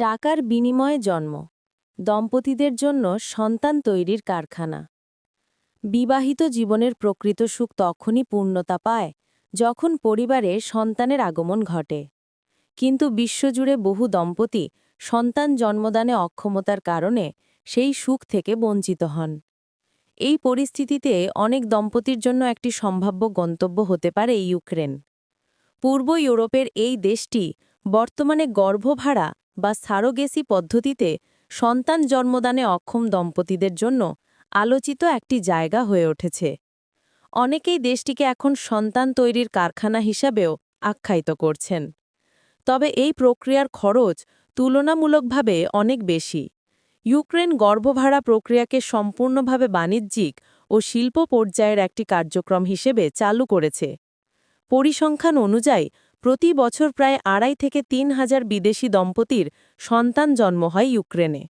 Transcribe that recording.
টাকার বিনিময়ে জন্ম। দম্পতিদের জন্য সন্তান তৈরির কারখানা। বিবাহিত জীবনের প্রকৃত সুখ তখনই পূর্ণতা পায় যখন পরিবারে সন্তানের আগমন ঘটে। কিন্তু বিশ্বজুড়ে বহু দম্পতি সন্তান জন্মদানে অক্ষমতার কারণে সেই সুখ থেকে বঞ্চিত হন। এই পরিস্থিতিতে অনেক দম্পতির জন্য একটি সম্ভাব্য গন্তব্য হতে পারে ইউক্রেন। পূর্ব ইউরোপের এই দেশটি বর্তমানে গর্ভভাড়া বা সারোগেসি পদ্ধতিতে সন্তান জন্মদানে অক্ষম দম্পতিদের জন্য আলোচিত একটি জায়গা হয়ে উঠেছে। অনেকেই দেশটিকে এখন সন্তান তৈরির কারখানা হিসাবেও আখ্যায়িত করছেন। তবে এই প্রক্রিয়ার খরচ তুলনামূলকভাবে অনেক বেশি। ইউক্রেন গর্ভভাড়া প্রক্রিয়াকে সম্পূর্ণভাবে বাণিজ্যিক ও শিল্প পর্যায়ের একটি কার্যক্রম হিসেবে চালু করেছে। পরিসংখ্যান অনুযায়ী প্রতি বছর প্রায় আড়াই থেকে তিন হাজার বিদেশি দম্পতির সন্তান জন্ম হয় ইউক্রেনে।